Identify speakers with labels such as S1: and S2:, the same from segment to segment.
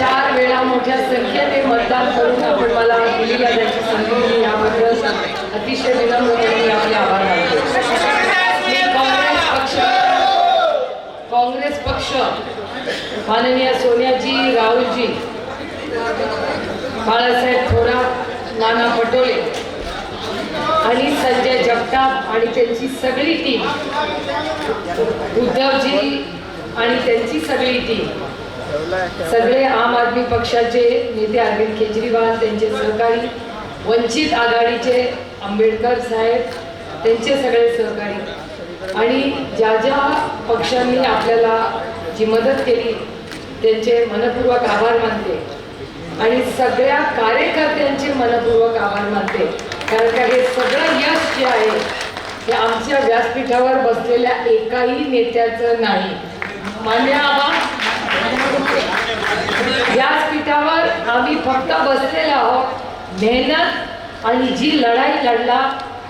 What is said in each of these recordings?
S1: चार वेळा मोठ्या संख्येने मतदान करून आपण मला दिली जाण्याची संधी दिली याबद्दल अतिशय विनम्रपणे आपले आभार मानतो. काँग्रेस पक्ष काँग्रेस पक्ष माननीय सोनियाजी राहुलजी बाळासाहेब थोरात नाना पटोले आणि संजय जगताप आणि त्यांची सगळी टीम उद्धवजी आणि त्यांची सगळी टीम सगळे आम आदमी पक्षाचे नेते अरविंद केजरीवाल त्यांचे सहकारी वंचित आघाडीचे आंबेडकर साहेब त्यांचे सगळे सहकारी. आणि ज्या ज्या पक्षांनी आपल्याला जी मदत केली त्यांचे मनपूर्वक आभार मानते. आणि सगळ्या कार्यकर्त्यांचे मनपूर्वक आभार मानते. कारण का हे सगळं यश जे आहे हे आमच्या व्यासपीठावर बसलेल्या एकाही नेत्याचं नाही. मान्य आबा व्यासपीठावर आम्ही फक्त बसलेलो आहोत. मेहनत आणि जी लढाई लढला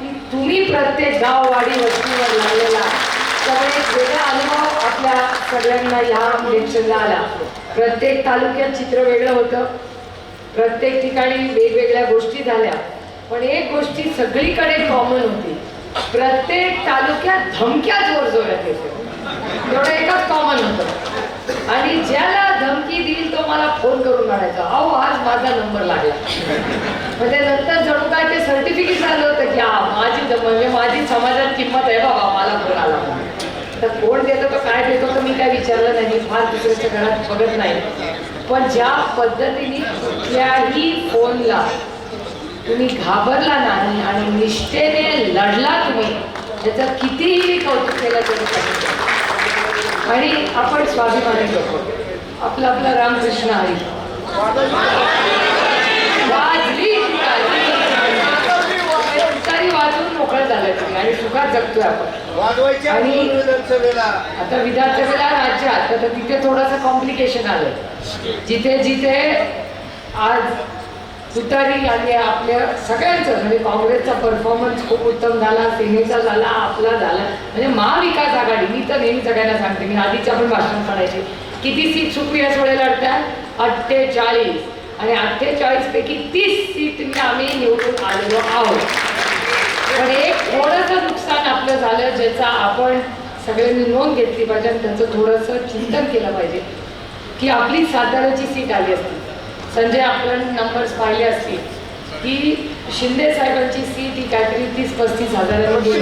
S1: ती तुम्ही प्रत्येक गाववाडी वस्तीवर लढलेला त्यामुळे एक वेगळा अनुभव आपल्या सगळ्यांना ह्या इलेक्शनला आला. प्रत्येक तालुक्यात चित्र वेगळं होतं. प्रत्येक ठिकाणी वेगवेगळ्या गोष्टी झाल्या. पण एक गोष्टी सगळीकडे कॉमन होती. प्रत्येक तालुक्यात धमक्या जोर जोरात येते एवढं एकच कॉमन होतं. आणि ज्याला धमकी देईल तो मला फोन करून आणायचा. अहो आज माझा नंबर लागला. म्हणजे नंतर जणू काय ते सर्टिफिकेट झालं होतं की हा माझी म्हणजे माझी समाजात किंमत आहे बाबा मला फोन आला तर कोण देतो तो काय देतो तर मी काय विचारलं नाही. फार दुसऱ्याच्या घरात बघत नाही. पण ज्या पद्धतीने कुठल्याही फोनला तुम्ही घाबरला नाही आणि निष्ठेने लढला तुम्ही त्याचं कितीही मी कौतुक केलं तरी आणि आपण स्वाभिमानी लोक. आपलं आपलं रामकृष्ण हरी वाजली तरी वाजून मोकळं झालं तुम्ही आणि सुखात जगतोय आपण. आणि- आता विधानसभेला राज्यात तर तिथे थोडंसं कॉम्प्लिकेशन आलं जिथे जिथे आज तुतारी यांनी आपल्या सगळ्यांचं म्हणजे काँग्रेसचा परफॉर्मन्स खूप उत्तम झाला सेनेचा झाला आपला झाला. म्हणजे महाविकास आघाडी मी तर नेहमी सगळ्यांना सांगते मी आधीच्या पण भाषण काढायचे किती सीट सुप्रिया सुळे लढतात अठ्ठेचाळीस. आणि अठ्ठेचाळीस पैकी तीस सीट आम्ही निवडून आलेलो आहोत. पण एक थोडंसं नुकसान आपलं झालं ज्याचा आपण सगळ्यांनी नोंद घेतली पाहिजे आणि त्याचं थोडंसं चिंतन केलं पाहिजे की आपली साताऱ्याची सीट आली असती. संजय आपण नंबर्स पाहिले असतील. की शिंदे साहेबांची सीट ही काहीतरी तीस पस्तीस हजारांमध्ये.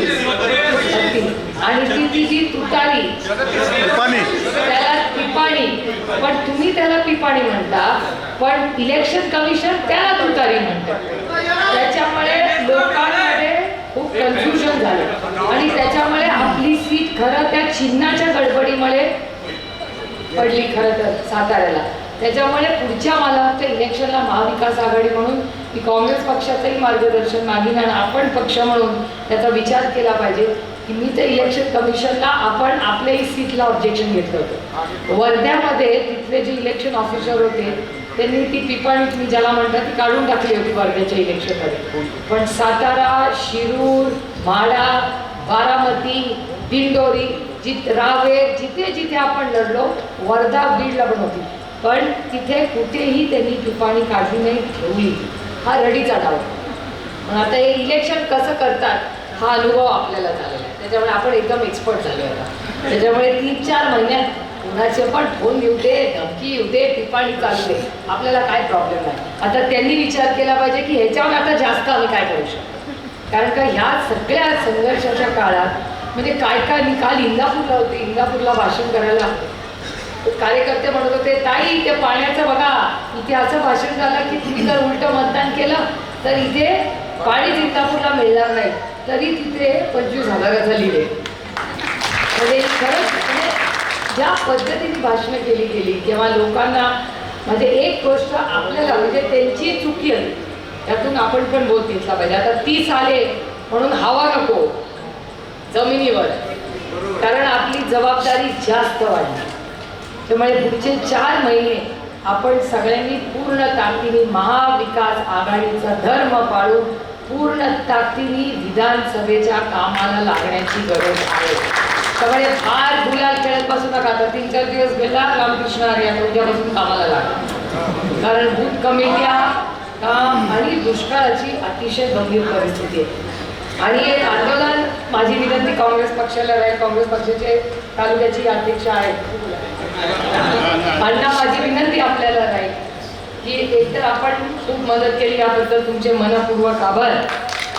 S1: आणि ती ती जी तुतारी त्याला पिपाणी पण तुम्ही त्याला पिपाणी म्हणता पण इलेक्शन कमिशन त्याला तुतारी म्हणतं. त्याच्यामुळे लोकांमध्ये खूप कन्फ्युजन झालं. आणि त्याच्यामुळे आपली सीट खरं त्या चिन्हाच्या गडबडीमुळे पडली खरं तर साताऱ्याला. त्याच्यामुळे पुढच्या मला वाटतं इलेक्शनला महाविकास आघाडी म्हणून मी काँग्रेस पक्षाचंही मार्गदर्शन मागीन आणि आपण पक्ष म्हणून त्याचा विचार केला पाहिजे की मी तर इलेक्शन कमिशनला आपण आपल्याही सीटला ऑब्जेक्शन घेतलं होतं. वर्ध्यामध्ये तिथले जे इलेक्शन ऑफिसर होते त्यांनी ती पिपाणी तुम्ही ज्याला म्हणतात ती काढून टाकली होती वर्ध्याच्या इलेक्शनमध्ये पण सातारा शिरूर माढा बारामती दिंडोरी जित रावे जिथे जिथे आपण लढलो वर्धा बीडला पण होती. पण तिथे कुठेही त्यांनी पिपाणी काढू नाही ठेवली. हा रडीचा डाव. पण आता हे इलेक्शन कसं करतात हा अनुभव आपल्याला झालेला आहे. त्याच्यामुळे आपण एकदम एक्सपर्ट झालो आता. त्याच्यामुळे तीन चार महिन्यात कोणाचे पण फोन येऊ दे धमकी येऊ दे टिपाणी चालू दे. आपल्याला काय प्रॉब्लेम नाही. आता त्यांनी विचार केला पाहिजे की ह्याच्यावर आता जास्त आम्ही काय करू शकतो? कारण का ह्या सगळ्या संघर्षाच्या काळात म्हणजे काय काय मी काल इंदापूरला होते. इंदापूरला भाषण करायला कार्यकर्ते म्हणत होते ताई ते पाण्याचं बघा. इथे असं भाषण झालं की तुम्ही जर उलट मतदान केलं तर इथे पाणी जिंतापूरला मिळणार नाही. तरी तिथे पंचवीस हजार लिहिले म्हणजे खरंच म्हणजे ज्या पद्धतीने भाषणं केली गेली किंवा लोकांना म्हणजे एक गोष्ट आपल्याला म्हणजे त्यांची चुकी आली त्यातून आपण पण बोध घेतला पाहिजे. आता तीस आले म्हणून हवा नको. जमिनीवर. कारण आपली जबाबदारी जास्त वाढली. त्यामुळे पुढचे चार महिने आपण सगळ्यांनी पूर्ण ताकदीने महाविकास आघाडीचा धर्म पाळून पूर्ण ताकदीने विधानसभेच्या कामाला लागण्याची गरज आहे. त्यामुळे फार गुलाल खेळत बसू नका. आता तीन चार दिवस गेला रामकृष्ण आर्या उद्यापासून कामाला लागला कारण बूथ कमिट्या काम आणि दुष्काळाची अतिशय गंभीर परिस्थिती आहे. आणि एक आंदोलन माझी विनंती काँग्रेस पक्षाला राहील काँग्रेस पक्षाचे तालुक्याची अध्यक्ष आहेत. अण्णा माझी विनंती आपल्याला राहील की एकतर आपण खूप मदत केली याबद्दल तुमचे मनपूर्वक आभार.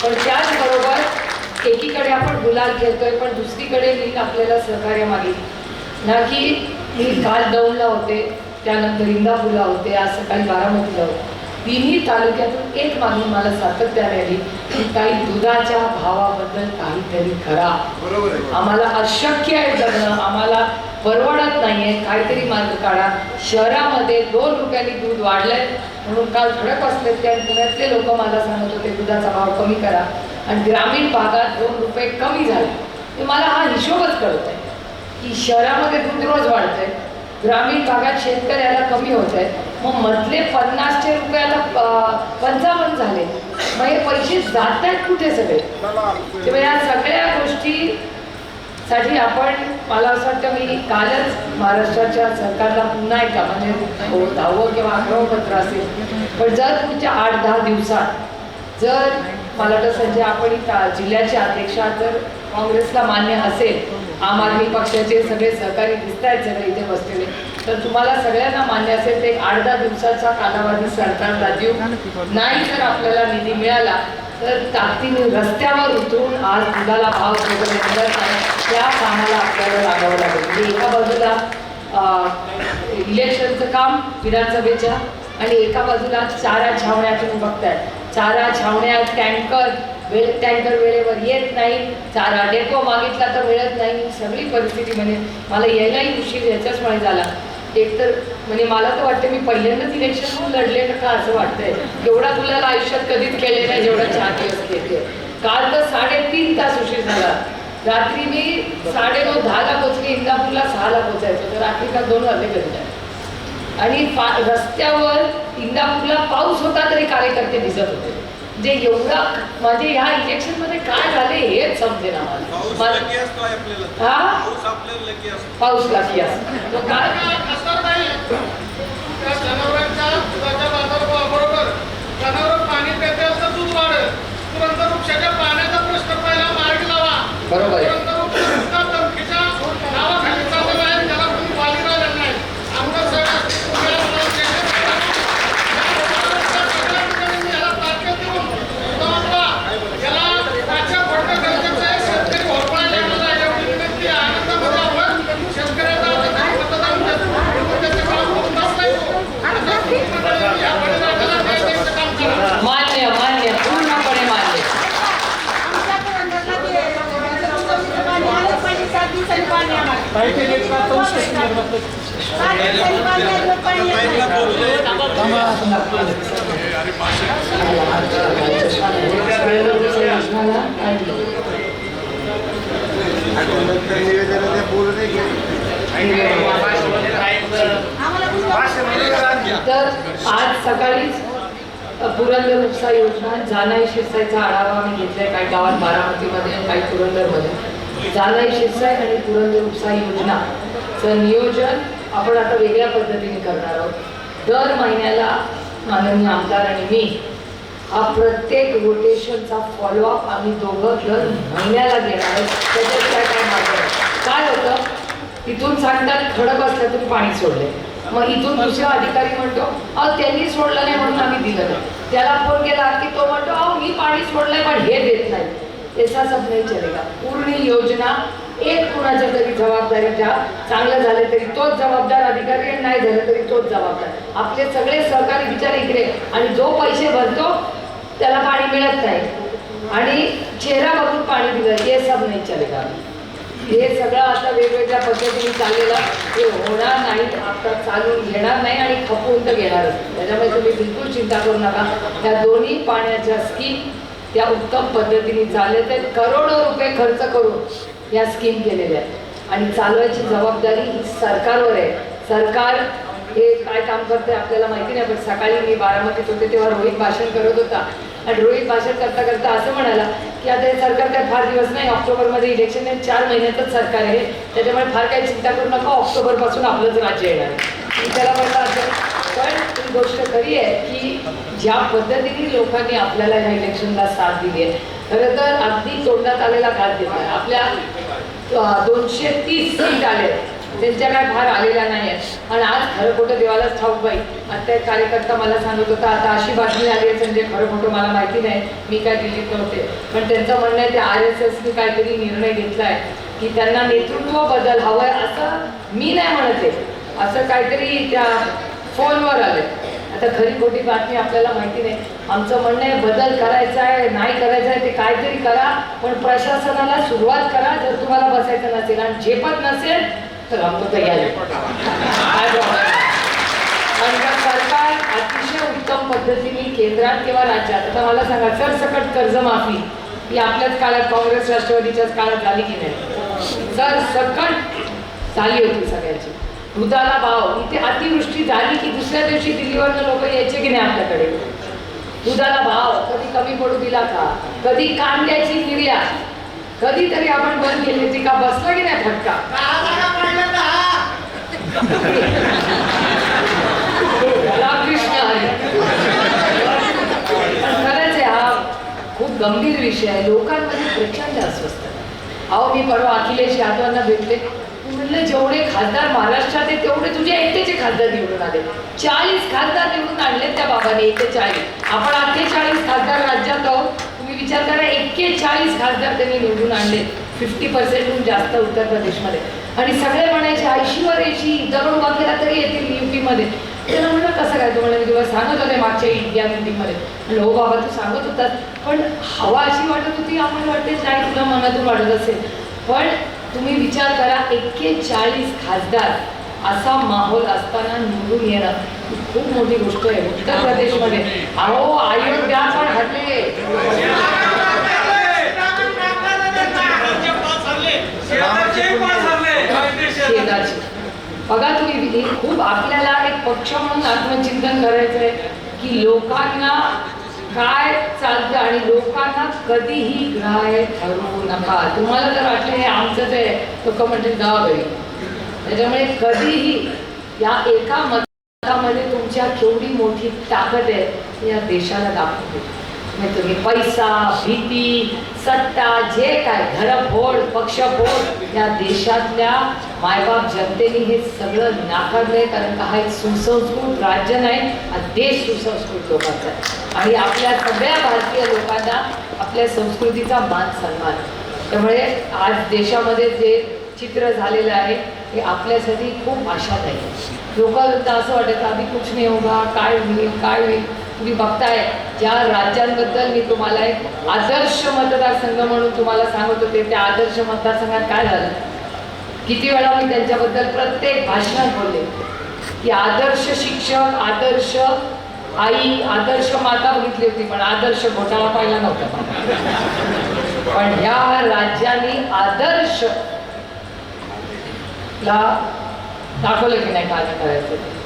S1: पण त्याचबरोबर एकीकडे आपण गुलाल खेळतोय पण दुसरीकडे मी आपल्याला सहकार्य मागितलं. ना की मी काल दौंडला होते त्यानंतर इंदापूरला होते आज सकाळी बारामतीला होते. तिन्ही तालुक्यातून एक मागणी मला सातत्याने आली की काही दुधाच्या भावाबद्दल काहीतरी करा. आम्हाला अशक्य आहे जगणं आम्हाला परवडत नाहीये. काहीतरी मार्ग काढा. शहरामध्ये दोन रुपयांनी दूध वाढलंय. म्हणून काल धडक असले त्या पुण्यातले लोक मला सांगत होते दुधाचा भाव कमी करा. आणि ग्रामीण भागात दोन रुपये कमी झाले. मला हा हिशोबच कळत आहे की शहरामध्ये दूध रोज वाढतंय. ग्रामीण भागात शेतकऱ्याला कमी होत आहे मग मधले पन्नासचे रुपयाला पंचावन्न झाले. मग हे पैसे जात आहेत कुठे सगळे? तेव्हा या सगळ्या गोष्टी साठी आपण मला असं वाटतं मी कालच महाराष्ट्राच्या सरकारला पुन्हा एका म्हणजे हो, दहावं किंवा अकरावं पत्र असेल पण जर पुढच्या आठ दहा दिवसात जर मला वाटतं संजय आपण जिल्ह्याचे अध्यक्षा जर काँग्रेसला मान्य असेल आम आदमी पक्षाचे सगळे सहकारी दिसत आहेत सगळे इथे बसलेले तर तुम्हाला सगळ्यांना मान्य असेल ते आठ दहा दिवसाचा कालावधी सरकारला देऊ नाही जर आपल्याला निधी मिळाला तर ताकदीने रस्त्यावर उतरून आज दुधाला भाव वगैरे मिळत त्या कामाला आपल्याला लागावं लागेल. म्हणजे एका बाजूला इलेक्शनचं काम विधानसभेच्या आणि एका बाजूला चारा छावण्या तुम्ही बघताय. चारा छावण्या टँकर वेळ टँकर वेळेवर येत नाही. चारा डेपो मागितला तर मिळत नाही. सगळी परिस्थिती म्हणजे मला यायलाही उशीर याच्याचमुळे झाला. एकतर म्हणजे मला तर वाटतं मी पहिल्यांदाच इलेक्शन लढले का का असं वाटतंय. एवढा गुलाल आयुष्यात कधीच केले नाही जेवढा चार दिवस खेळते काल तर साडेतीन तास उशीर झाला. रात्री मी साडेनऊ दहाला पोचली इंदापूरला सहाला पोचायचो तर रात्री का दोन वाजले घरी. आणि पा रस्त्यावर इंदापूरला पाऊस होता तरी कार्यकर्ते दिसत होते. म्हणजे एवढा म्हणजे ह्या इलेक्शनमध्ये काय झाले हेच समजे ना मला. हा?
S2: पाऊस लकी असतो.
S1: असं
S3: त्या जनावरांच्या दुधाच्या बाजारभावाबरोबर जनावर पाणी पिते तर दूध वाढेल. तुरंत वृक्षाच्या पाण्याचा प्रश्न पहिला मार्ग लावा.
S1: बरोबर आहे.
S3: तुरंत वृक्ष नुसता धमकीच्या नावाखाली चाललेला आहे त्याला कोणी वाली राहिलेलं नाही आमदार साहेब असतील, तुम्ही असणार, केंद्र सरकार असणार, सगळ्या ठिकाणी याला ताकद देऊन उद्धव याला त्याच्या फोडणं गरजेचं आहे शेतकरी होरपळायला लागलेला आहे एवढी विनंती आहे. आनंदामध्ये आपण शेतकऱ्याचा आता मतदान देतो त्याचं काम होतच नाही आता पूर्णपणे या बळीराजाला न्याय द्यायचं काम करा
S1: मान्य मान्य पूर्णपणे मान्य
S4: आमच्या पुरंदरला ते तुमचं पाणी आलं पाणी सात दिवसांनी पाणी आम्हाला सात दिवसांनी पाणी आलं पाणी येत नाही.
S1: योजनाला आणलं.
S5: निवेदन ते पूर्ण नाही केलं.
S4: आम्हाला पुरवठा
S1: तर आज सकाळीच चुरंदर उपसा योजना जानाई शिरसायचा आढावा आम्ही घेतलाय काही गावात बारामतीमध्ये आणि काही चुरंदरमध्ये जानाई शिरसाय आणि चुरंदर उपसा योजनाचं नियोजन आपण आता वेगळ्या पद्धतीने करणार आहोत. दर महिन्याला माननीय आमदार आणि मी हा प्रत्येक रोटेशनचा फॉलोअप आम्ही दोघं दर महिन्याला घेणार आहोत. त्याच्याशिवाय काय मार्ग काय होतं? तिथून सांगतात खडक असल्यातून पाणी सोडले मग इथून दुसरा अधिकारी म्हणतो अहो त्यांनी सोडलं नाही म्हणून आम्ही दिलं नाही. त्याला फोन केला की तो म्हणतो अहो मी पाणी सोडलंय पण हे देत नाही. त्याचा सब नाही चलेगा पूर्ण योजना एक कुणाच्या तरी जबाबदारी घ्या. चांगलं झालं तरी तोच जबाबदार अधिकारी आणि नाही झालं तरी तोच जबाबदार. आपले सगळे सहकारी विचार इकडे आणि जो पैसे भरतो त्याला पाणी मिळत नाही. आणि चेहरा बघून पाणी दिलं हे सब नाही चलेगा हे सगळं आता वेगवेगळ्या पद्धतीने चाललेलं हे होणार नाही आता चालून घेणार नाही आणि खपवून तर घेणारच त्याच्यामुळे तुम्ही बिलकुल चिंता करू नका. त्या दोन्ही पाण्याच्या स्कीम त्या उत्तम पद्धतीने चालले तर करोडो रुपये खर्च करून या स्कीम केलेल्या आहेत. आणि चालवायची जबाबदारी ही सरकारवर आहे. सरकार हे काय काम करते आपल्याला माहिती नाही पण सकाळी मी बारामतीत होते तेव्हा रोहित भाषण करत होता. आणि रोहित भाषण करता करता असं म्हणाला की आता हे सरकार काय फार दिवस नाही ऑक्टोबरमध्ये इलेक्शन आहे चार महिन्यातच सरकार आहे. त्याच्यामुळे फार काही चिंता करू नका ऑक्टोबरपासून आपलंच राज्य येणार आहे. मी त्याला म्हटलं असं. पण ही गोष्ट खरी आहे की ज्या पद्धतीने लोकांनी आपल्याला ह्या इलेक्शनला साथ दिली आहे खरं तर अगदी तोंडात आलेला घात देत आहे. आपल्या दोनशे तीस सीट आले त्यांच्या काय भार आलेला नाही आहेत आणि आज खरं खोटं देवालाच ठाऊक बाई. आता एक कार्यकर्ता मला सांगत होता आता अशी बातमी आली आहे म्हणजे खरं खोटं मला माहिती नाही. मी काय दिल्लीत नव्हते. पण त्यांचं म्हणणं आहे ते आर एस एसने काहीतरी निर्णय घेतलाय की त्यांना नेतृत्व बदल हवंय असं मी नाही म्हणत आहे. असं काहीतरी त्या फोनवर आले आता खरी खोटी बातमी आपल्याला माहिती नाही. आमचं म्हणणं आहे बदल करायचा आहे नाही करायचा आहे ते काहीतरी करा पण प्रशासनाला सुरुवात करा जर तुम्हाला बसायचं नसेल. आणि झेपत नसेल तर तयार सरकार अतिशय उत्तम पद्धतीने केंद्रात किंवा राज्यात आता मला सांगा सरसकट कर्जमाफी ही आपल्याच काळात काँग्रेस राष्ट्रवादीच्याच काळात झाली की नाही? सरसकट झाली होती सगळ्याची. दुधाला भाव इथे अतिवृष्टी झाली की दुसऱ्या दिवशी दिल्लीवरनं लोक यायचे की नाही आपल्याकडे? दुधाला भाव कधी कमी पडू दिला का? कधी कांद्याची निर्यात? कधीतरी आपण बंद केली होती का? बसला की नाही फटका? खरंच आहे हा खूप गंभीर विषय आहे. लोकांमध्ये प्रचंड अस्वस्थ अहो मी परवा अखिलेश यादवांना भेटले. मी जेवढे खासदार महाराष्ट्रात आहे तेवढे तुझे एकटेचे खासदार निवडून आले. चाळीस खासदार निवडून आणले त्या बाबाने एक्केचाळीस आपण अठ्ठेचाळीस खासदार राज्यात आहोत. तुम्ही विचार करा एक्केचाळीस खासदार त्यांनी निवडून आणले फिफ्टी पर्सेंटहून जास्त उत्तर प्रदेशमध्ये. आणि सगळे म्हणायचे ऐंशीवर ऐंशी दरोड उभा केला तरी येतील युपीमध्ये त्याला म्हणलं कसं काय तू म्हणलं मी तुला सांगत होते मागच्या इंडिया मिटिंगमध्ये म्हणलं हो बाबा तू सांगत होतास पण हवा अशी वाटत होती आम्हाला वाटते नाही तुला मनातून वाटत असेल पण तुम्ही विचार करा एक्केचाळीस खासदार असा माहोल असताना निवडून येणं ही खूप मोठी गोष्ट आहे उत्तर प्रदेशमध्ये अहो अयोध्या पण हरले
S2: शेजारचे. शेजारची
S1: बघा तुम्ही खूप आपल्याला एक पक्ष म्हणून आत्मचिंतन करायचं आहे की लोकांना काय चालतं आणि लोकांना कधीही ग्राह्य ठरवू नका. तुम्हाला जर वाटलं हे आमचंच आहे लोक म्हणजे जावा आहे त्याच्यामुळे कधीही या एका मतामध्ये तुमच्या केवढी मोठी ताकद आहे या देशाला दाखवते. मग तुम्ही पैसा भीती सत्ता जे काय घरफोड पक्षफोड या देशातल्या मायबाप जनतेने हे सगळं नाकारलंय. कारण का हा एक सुसंस्कृत राज्य नाही हा देश सुसंस्कृत लोकांचा आहे. आणि आपल्या सगळ्या भारतीय लोकांना आपल्या संस्कृतीचा मान सन्मान. आहे. त्यामुळे आज देशामध्ये जे चित्र झालेलं आहे हे आपल्यासाठी खूप आशादायी. आहे लोकांना असं वाटतं आम्ही कुछ नाही होगा काय होईल? काय होईल? तुम्ही बघताय ज्या राज्यांबद्दल मी तुम्हाला एक आदर्श मतदारसंघ म्हणून तुम्हाला सांगत होते त्या आदर्श मतदारसंघात काय झालं? किती वेळा मी त्यांच्याबद्दल प्रत्येक भाषणात बोलले की आदर्श शिक्षक आदर्श आई आदर्श माता बघितली होती पण आदर्श घोटाळा पाहिला नव्हता. पण ह्या राज्याने आदर्श ला दाखवलं की नाही काय करायचं?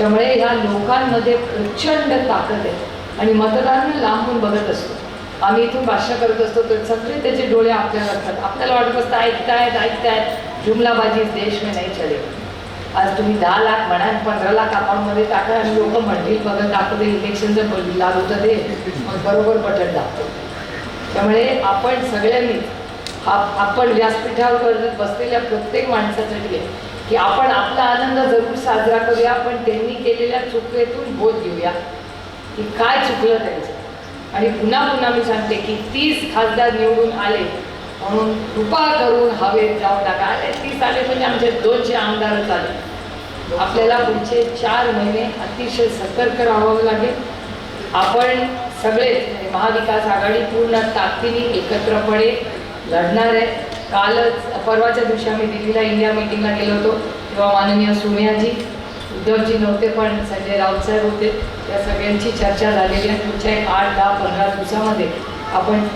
S1: त्यामुळे ह्या लोकांमध्ये प्रचंड ताकद आहे. आणि मतदार लांबून बघत असतो. आम्ही इथून भाष्य करत असतो तर सगळे त्याचे डोळे आपल्याला असतात आपल्याला वाटत असतं ऐकतायत ऐकतायत जुमलाबाजी देश में नाही चले आज तुम्ही दहा लाख म्हणा पंधरा लाख अकाउंटमध्ये टाका आणि लोक म्हणतील बघत दाखवते इलेक्शन जर बोलली लागू तर ते मग बरोबर बटन दाखवतो त्यामुळे आपण सगळ्यांनी आप- आपण व्यासपीठावर बसलेल्या प्रत्येक माणसासाठी आहे की आपण आपला आनंद जरूर साजरा करूया पण त्यांनी केलेल्या चुकीतून बोध घेऊया. की काय चुकलं त्यांचं? आणि पुन्हा पुन्हा मी सांगते की तीस खासदार निवडून आले म्हणून कृपा करून हवेत जाऊ नका. आले तीस आले म्हणजे आमचे दोनशे आमदारच आले आपल्याला पुढचे चार महिने अतिशय सतर्क राहावं लागेल. आपण सगळे म्हणजे महाविकास आघाडी पूर्ण ताकदीने एकत्रपणे लढणार आहे. कालच परवाच्या दिवशी आम्ही दिल्लीला इंडिया मीटिंगला गेलो होतो तेव्हा माननीय सोनियाजी उद्धवजी नव्हते पण संजय राऊत साहेब होते. त्या सगळ्यांची चर्चा झालेली आहे. पुढच्या एक आठ दहा पंधरा दिवसामध्ये आपण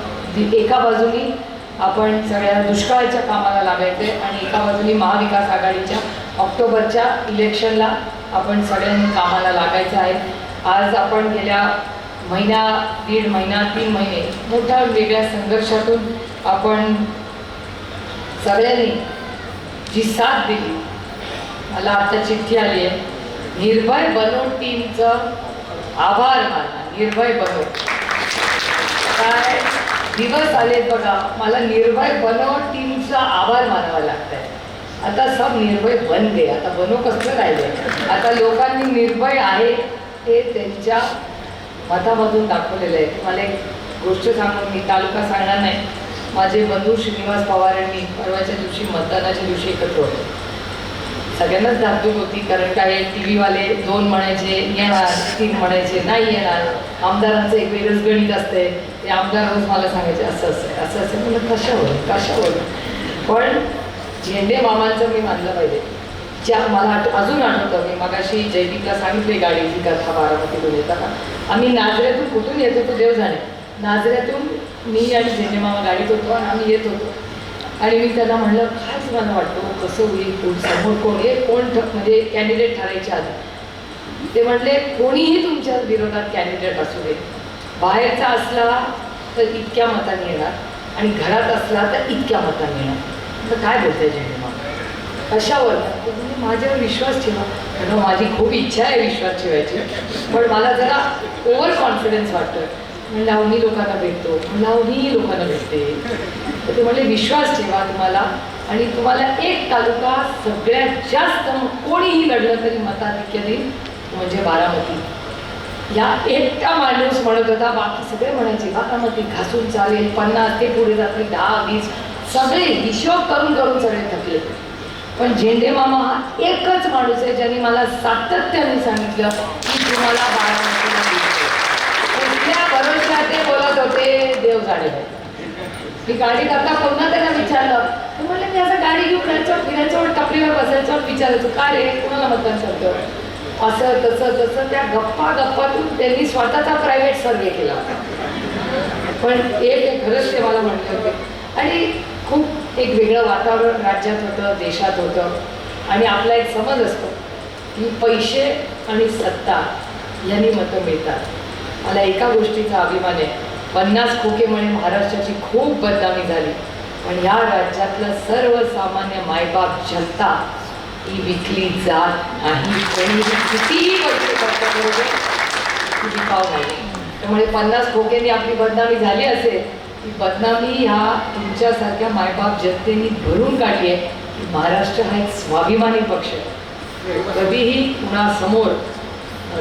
S1: एका बाजूनी आपण सगळ्या दुष्काळाच्या कामाला लागायचे आणि एका बाजूनी महाविकास आघाडीच्या ऑक्टोबरच्या इलेक्शनला आपण सगळ्यांनी कामाला लागायचं आहे. आज आपण गेल्या महिना दीड महिना तीन महिने मोठ्या वेगळ्या संघर्षातून आपण सगळ्यांनी जी साथ दिली. मला आता चिठ्ठी आली आहे. निर्भय बनो टीमचं आभार माना निर्भय बनो काय दिवस आले बघा मला निर्भय बनो टीमचा आभार मानावा लागतंय. आता सब निर्भय बन आता बनो कसलं राहिलं? आता लोकांनी निर्भय आहे हे त्यांच्या मतामधून दाखवलेलं आहे. मला एक गोष्ट सांगून मी तालुका सांगणार नाही. माझे बंधू श्रीनिवास पवार यांनी परवाच्या दिवशी मतदानाच्या दिवशी एकत्र होते. सगळ्यांनाच धाकधूक होती कारण काय टी व्हीवाले दोन म्हणायचे येणार तीन म्हणायचे नाही येणार. आमदारांचं एक वेगळंच गणित असते ते आमदार रोज मला सांगायचे असं असं असं असं. म्हणलं कशावर कशावर? पण झेंडे मामांचं मी मानलं पाहिजे. ज्या मला अजून आठवतं मी मगाशी जयदीपला सांगितले गाडीची कथा बारामतीतून येताना. आम्ही नाजऱ्यातून कुठून येत होतो देव जाणे नाजऱ्यातून मी आणि झेंडे मामा गाडीत होतो आणि आम्ही येत होतो. आणि मी त्यांना म्हणलं काय तुम्हाला वाटतं कसं होईल कोण समोर कोण हे कोण म्हणजे कॅन्डिडेट ठरायच्या आधी. ते म्हटले कोणीही तुमच्या विरोधात कॅन्डिडेट असू दे. बाहेरचा असला तर इतक्या मतांनी येणार आणि घरात असला तर इतक्या मतांनी येणार. तर काय बोलताय जेणे मग कशावर म्हणजे माझ्यावर विश्वास ठेवा. कारण माझी खूप इच्छा आहे विश्वास ठेवायची. पण मला जरा ओव्हर कॉन्फिडन्स वाटतोय. लावणी लोकांना भेटतो. लावणीही लोकांना भेटते. तर ते म्हणले विश्वास ठेवा तुम्हाला आणि तुम्हाला एक तालुका सगळ्यात जास्त कोणीही लढलं तरी मताधिक्य देईल म्हणजे बारामती. या एकटा माणूस म्हणत होता बाकी सगळे म्हणायचे बारामती घासून चालेल पन्नास ते पुढे जातील दहा वीस सगळे हिशोब करून करून सगळे थकले. पण झेंडे मामा हा एकच माणूस आहे ज्याने मला सातत्याने सांगितलं की तुम्हाला बारामतीला भेटतो. कुठल्या भरोशा ते बोलत होते देव जाणे मी गाडी करता कोणा त्यांना विचारलं? तर म्हणलं मी असं गाडी घेऊन फिरायचं फिरायचं टपरीवर बसायचं. विचारायचं का रे? कोणाला मतदान करतं असं तसं तसं त्या गप्पा गप्पातून त्यांनी स्वतःचा प्रायव्हेट सर्वे केला. होता पण एक एक खरंच ते मला म्हटलं होते. आणि खूप एक वेगळं वातावरण राज्यात होतं देशात होतं. आणि आपला एक समज असतो की पैसे आणि सत्ता यांनी मतं मिळतात. मला एका गोष्टीचा अभिमान आहे. पन्नास खोकेमुळे महाराष्ट्राची खूप बदनामी झाली. पण या राज्यातलं सर्वसामान्य मायबाप जनता ही विकली जात नाही. कोणी कितीही पैसे खर्च करू दे ती नाही. त्यामुळे पन्नास खोक्यांनी आपली बदनामी झाली असेल ती बदनामी ह्या तुमच्यासारख्या मायबाप जनतेने भरून काढली आहे. की महाराष्ट्र हा एक स्वाभिमानी पक्ष आहे. कधीही कुणासमोर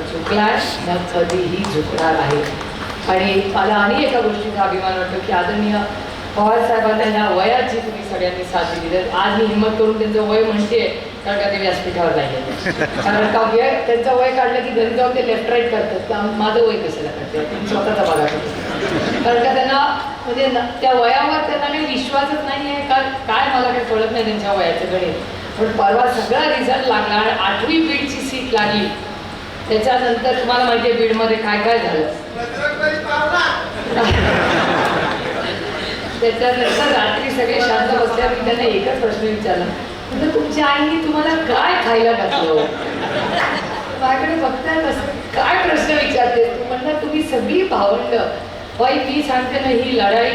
S1: झुकलाय न कधीही झुकणार आहे. आणि मला आणि एका गोष्टीचा अभिमान वाटतो की आदरणीय पवार ह्या वयाची तुम्ही सगळ्यांनी साथ दिली. तर आज मी हिंमत करून त्यांचं वय म्हणते कारण का ते व्यासपीठावर नाही कारण का वय त्यांचं वय काढलं की घरी जाऊन ते लेफ्ट राईट करतात. तर माझं वय कशाला करते तुम्ही स्वतःचा बघा कारण का त्यांना म्हणजे त्या वयावर त्यांना काही विश्वासच नाही आहे. का काय मला काही कळत नाही त्यांच्या वयाचं गणित पण परवा सगळा रिझल्ट लागला आणि आठवी बीडची सीट लागली. त्याच्यानंतर तुम्हाला माहिती आहे बीडमध्ये काय काय झालं? त्याच्यानंतर रात्री सगळे शांत बसल्यावर त्यांना एकच प्रश्न विचारला म्हणजे तुमच्या आईने तुम्हाला काय खायला घातलं? माझ्याकडे बघताय काय प्रश्न विचारते तू? म्हणणार तुम्ही सगळी भावंड बाई मी सांगते ना ही लढाई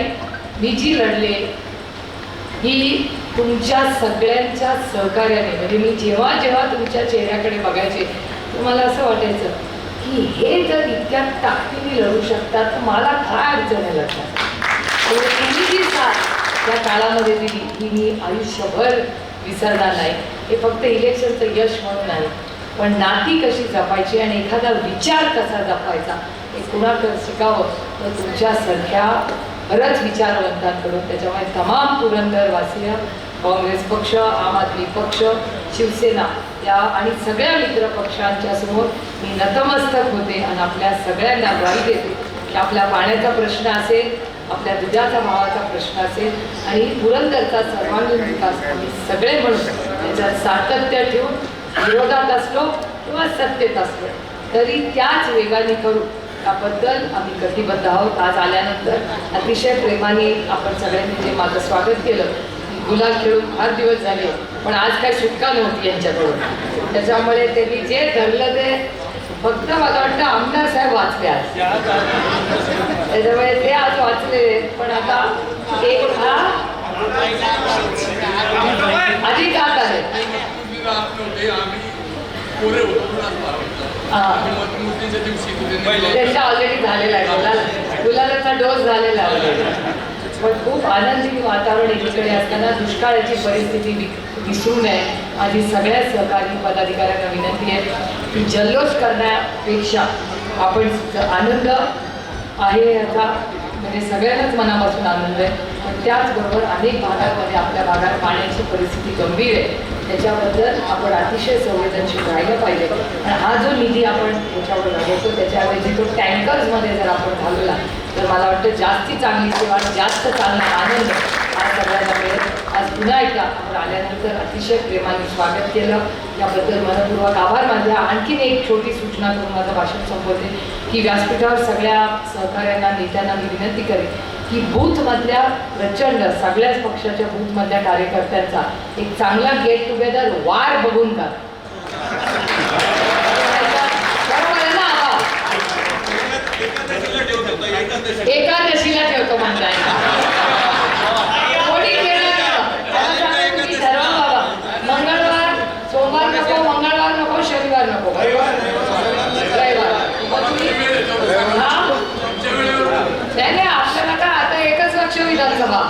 S1: मी जी लढले ही तुमच्या सगळ्यांच्या सहकार्याने म्हणजे मी जेव्हा जेव्हा तुमच्या चेहऱ्याकडे बघायचे तुम्हाला असं वाटायचं की हे जर इतक्या ताकदीने लढू शकतात तर मला काय अडचण आहे लढण्यात जी साथ त्या काळामध्ये दिली ही मी आयुष्यभर विसरणार नाही. हे फक्त इलेक्शनचं यश म्हणून नाही पण नाती कशी जपायची आणि एखादा विचार कसा जपायचा हे कुणाकडे शिकावं तर तुमच्यासारख्या बरंच विचारवंतांकडून त्याच्यामुळे तमाम पुरंदरवासीय काँग्रेस पक्ष आम आदमी पक्ष शिवसेना त्या आणि सगळ्या मित्र पक्षांच्या समोर मी नतमस्तक होते आणि आपल्या सगळ्यांना ग्वाही देते की आपल्या पाण्याचा प्रश्न असेल आपल्या दुधाचा भावाचा प्रश्न असेल आणि पुरंदरचा सर्वांगीण विकास आम्ही सगळे म्हणून त्याच्यात सातत्य ठेवून विरोधात असलो किंवा सत्तेत असलो तरी त्याच वेगाने करू त्याबद्दल आम्ही कटिबद्ध आहोत. आज आल्यानंतर अतिशय प्रेमाने आपण सगळ्यांनी जे माझं स्वागत केलं गुलाल खेळून फार दिवस झाले. पण आज काही सुटका नव्हती यांच्याकडून. त्याच्यामुळे त्यांनी जे ठरलं ते फक्त मला वाटतं आमदार साहेब वाचले आज. त्याच्यामुळे ते आज वाचले. पण आता एक हा अधिक हात आहे. त्याचा ऑलरेडी झालेला आहे. गुलाल गुलालाचा डोस झालेला आहे. पण खूप आनंदी वातावरण एकीकडे असताना दुष्काळाची परिस्थिती वि- विसरू नये माझी सगळ्या सहकारी पदाधिकाऱ्यांना विनंती आहे की जल्लोष करण्यापेक्षा आपण आनंद आहे याचा. म्हणजे सगळ्यांनाच मनापासून आनंद आहे. पण त्याचबरोबर अनेक भागांमध्ये आपल्या भागात पाण्याची परिस्थिती गंभीर आहे. त्याच्याबद्दल आपण अतिशय संवेदनशील राहिलं पाहिजे. आणि हा जो निधी आपण त्याच्यावर लागवतो त्याच्याऐवजी तो टँकर्समध्ये जर आपण घालवला तर मला वाटतं जास्ती चांगली सेवा आणि जास्त चांगला आनंद आज सगळ्यांना मिळेल. आज पुन्हा एकदा आपण आल्यानंतर अतिशय प्रेमाने स्वागत केलं. याबद्दल मनपूर्वक आभार मानले. आणखीन एक छोटी सूचना करून माझं भाषण संपवते की व्यासपीठावर सगळ्या सहकार्यांना नेत्यांना मी विनंती करेन की बूथमधल्या प्रचंड सगळ्याच पक्षाच्या बूथमधल्या कार्यकर्त्यांचा एक चांगला गेट टुगेदर वार बघून का बरोबर आहे ना आबा? एकादशीला ठेवतो म्हणताय. कोणी केलं? बाबा मंगळवार सोमवार नको मंगळवार नको शनिवार नको. नाही नाही आपल्याला का आता एकच लक्ष विधानसभा.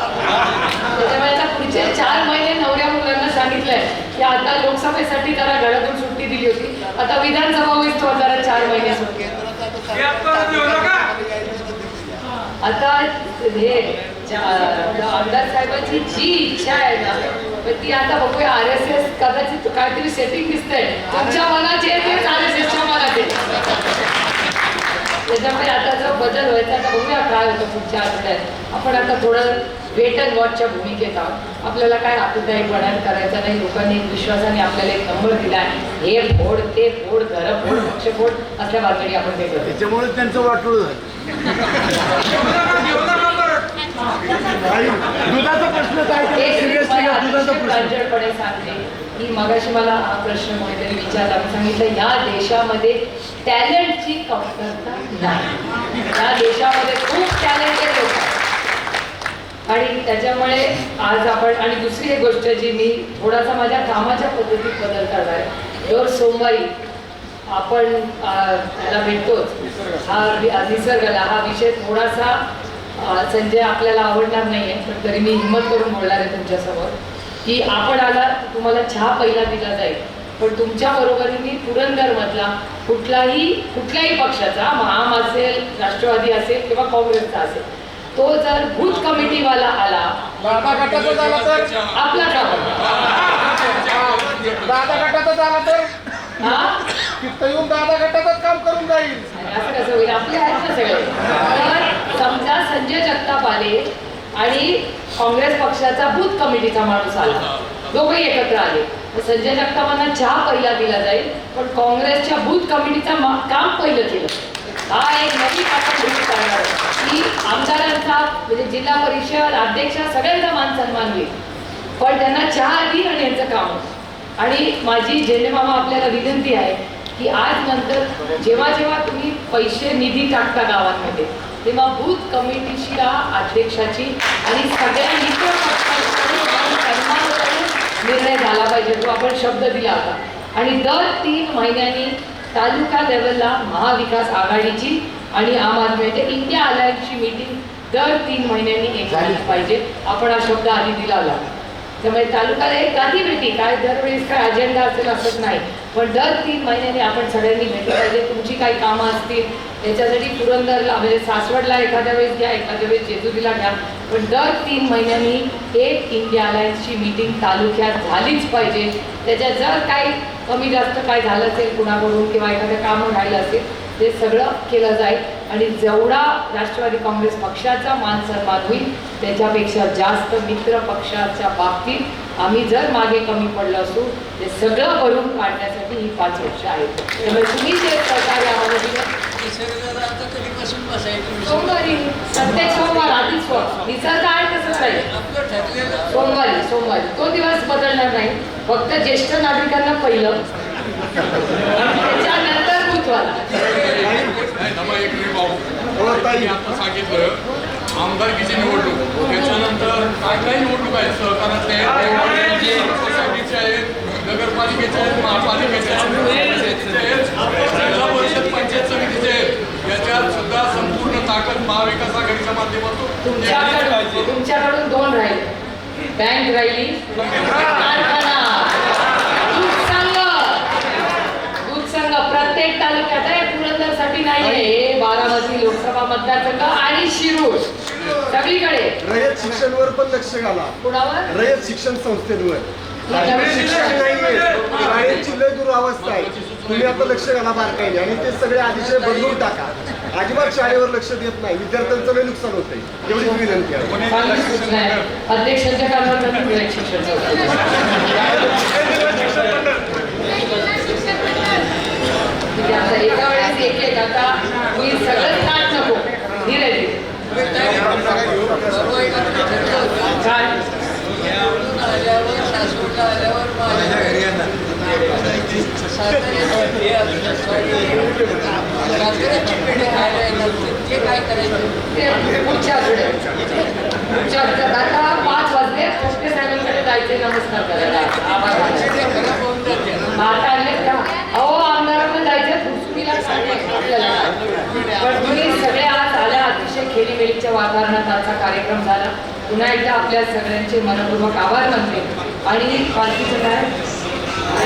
S1: त्याच्यामुळे आता पुढचे चार महिने नवऱ्या मुलांना सांगितलंय की आता लोकसभेसाठी त्याला घरातून सुट्टी दिली होती. आता विधानसभा होईल तो जरा चार महिने सुट्टी
S2: गॅप करून देऊ नका
S1: आता हे आमदार साहेबांची जी इच्छा आहे ना ती आता बघूया आर एस एस कदाचित काहीतरी सेटिंग दिसतंय. तुमच्या मनात जे तेच आर एस एसच्या मनात त्याच्यामुळे आता जो बदल व्हायचा. आता बघूया काय होतं पुढच्या आठवड्यात. आपण आता थोडं वेट अँड वॉचच्या भूमिकेत आहोत आपल्याला काय आकुताई बनायला करायचा नाही लोकांनी एक विश्वासाने आपल्याला एक नंबर दिला हे फोड ते फोड घरं फोड पक्ष फोड असल्या बाजूने आपण ते करतो.
S5: त्याच्यामुळे त्यांचं दुधाचा प्रश्न काय?
S1: एक
S5: सिरियसली
S1: प्रांजळपणे सांगते की मगाशी मला हा प्रश्न कोणीतरी विचारला. मी सांगितलं या देशामध्ये टॅलेंटची कमतरता नाही. या देशामध्ये खूप टॅलेंटेड लोक आहेत. आणि त्याच्यामुळे आज आपण आणि दुसरी एक गोष्ट जी मी थोडासा माझ्या कामाच्या पद्धतीत बदल करणार आहे. दर सोमवारी आपण त्याला भेटतोच. हा निसर्गाला हा विषय थोडासा संजय आपल्याला आवडणार नाही आहे पण तरी मी हिंमत करून बोलणार आहे तुमच्यासमोर की आपण आला तुम्हाला चहा पहिला दिला जाईल पण तुमच्या बरोबरीने पुरंदरमधला कुठलाही कुठल्याही पक्षाचा महाम असेल राष्ट्रवादी असेल किंवा काँग्रेसचा असेल तो जर बूथ कमिटीवाला आला
S3: दादा गटाचा झाला तर?
S1: आपला काम
S3: दादा गटाचा झाला तर?
S1: हा?
S3: तिथं येऊन दादा गटाचंच काम करून जाईल.
S1: असं कसं होईल? आपले आहेत ना सगळे. तर समजा संजय जगताप आले आणि काँग्रेस पक्षाचा बूथ कमिटीचा माणूस आला. दोघंही एकत्र आले. तर संजय जगतापांना चहा पहिला दिला जाईल पण काँग्रेसच्या बूथ कमिटीचा काम पहिलं केलं. हा एक नवीन आपण घोषित करणार की आमदारांचा म्हणजे जिल्हा परिषद अध्यक्ष सगळ्यांचा मान सन्मान होईल. पण त्यांना चहा आधी आणि यांचं काम. आणि माझी जेनेमामा आपल्याला विनंती आहे की आज नंतर जेव्हा जेव्हा तुम्ही पैसे निधी टाकता गावांमध्ये तेव्हा बूथ कमिटीची अध्यक्षाची आणि सगळ्या मित्र निर्णय झाला पाहिजे तो आपण शब्द दिला होता. आणि दर तीन महिन्यांनी तालुका लेवलला महाविकास आघाडीची आणि आम आदमी इंडिया अलायन्सची मीटिंग दर तीन महिन्यांनी एक झाली. पाहिजे. आपण हा शब्द आधी दिला होता. त्यामुळे तालुक्याला एक गादी भेटी. काय दरवेळेस काय अजेंडा असेल असंच नाही. पण दर तीन महिन्याने आपण सगळ्यांनी भेटली पाहिजे. तुमची काही कामं असतील त्याच्यासाठी पुरंदरला म्हणजे सासवडला एखाद्या वेळेस घ्या एखाद्या वेळेस जेजुरीला घ्या. पण दर तीन महिन्यांनी एक इंडिया अलायन्सची मीटिंग तालुक्यात झालीच पाहिजे. त्याच्यात जर काही कमी जास्त काय झालं असेल कुणाकडून किंवा एखादं कामं राहिलं असेल ते सगळं केलं जाईल. आणि जेवढा राष्ट्रवादी काँग्रेस पक्षाचा मान सन्मान होईल त्याच्यापेक्षा जास्त मित्र पक्षाच्या बाबतीत आम्ही जर मागे कमी पडलो असू ते सगळं भरून काढण्यासाठी ही पाच वर्ष आहेत. त्यामुळे तुम्ही जे सहकार्य आम्हाला दिलं सोमवारी प्रत्येक सोमवार आधीच निसर्ग आहे तसंच राहील सोमवारी सोमवारी. तो दिवस बदलणार नाही. फक्त ज्येष्ठ नागरिकांना पहिलं.
S6: आता सांगितलं आमदारकीची निवडणूक? त्याच्यानंतर काय काय निवडणूक आहेत? सहकारातले सोसायटीचे आहेत नगरपालिकेचे आहेत महापालिकेचे आहेत जिल्हा परिषद पंचायत समितीचे आहेत. याच्यात सुद्धा संपूर्ण ताकद महाविकास आघाडीच्या माध्यमातून
S1: तुमच्याकडून दोन राहिले. बँक राहिली कारखाना दूध संघ दूध संघ प्रत्येक तालुक्यात आहे. पुरंदरसाठी नाही आहे. हे बारामती लोकसभा मतदारसंघ आणि शिरूर. सगळीकडे.
S7: रयत शिक्षणवर पण लक्ष घाला.
S1: कुणावर?
S7: रयत शिक्षण संस्थेवर. शिक्षण नाहीये. शाळेची लय दुरावस्था आहे. तुम्ही आता लक्ष घाला बारकाईने आणि ते सगळे बदलून टाका. अजिबात शाळेवर लक्ष देत नाही. विद्यार्थ्यांचं लय नुकसान होतंय. एवढीच विनंती आहे.
S1: अध्यक्षांच्या शिक्षण संस्था. ठीक आहे, आता एका वेळेस एक एक आता मी सगळंच नाट नको. धीरे काय? ते पुढच्या आठवड्यात आता पाच वाजले. पोस्टे साहेबांकडे जायचे नमस्कार करायला. आभार. आता आले का? जायचं फुसुकीला आपल्याला? पण तुम्ही सगळे आज आल्या अतिशय खेळीमेळीच्या वातावरणात आजचा कार्यक्रम झाला. पुन्हा एकदा आपल्या सगळ्यांचे मनपूर्वक आभार मानते. आणि पालखीचं काय?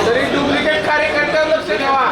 S5: तरी डुप्लिकेट कार्यकर्त्यावर लक्ष ठेवा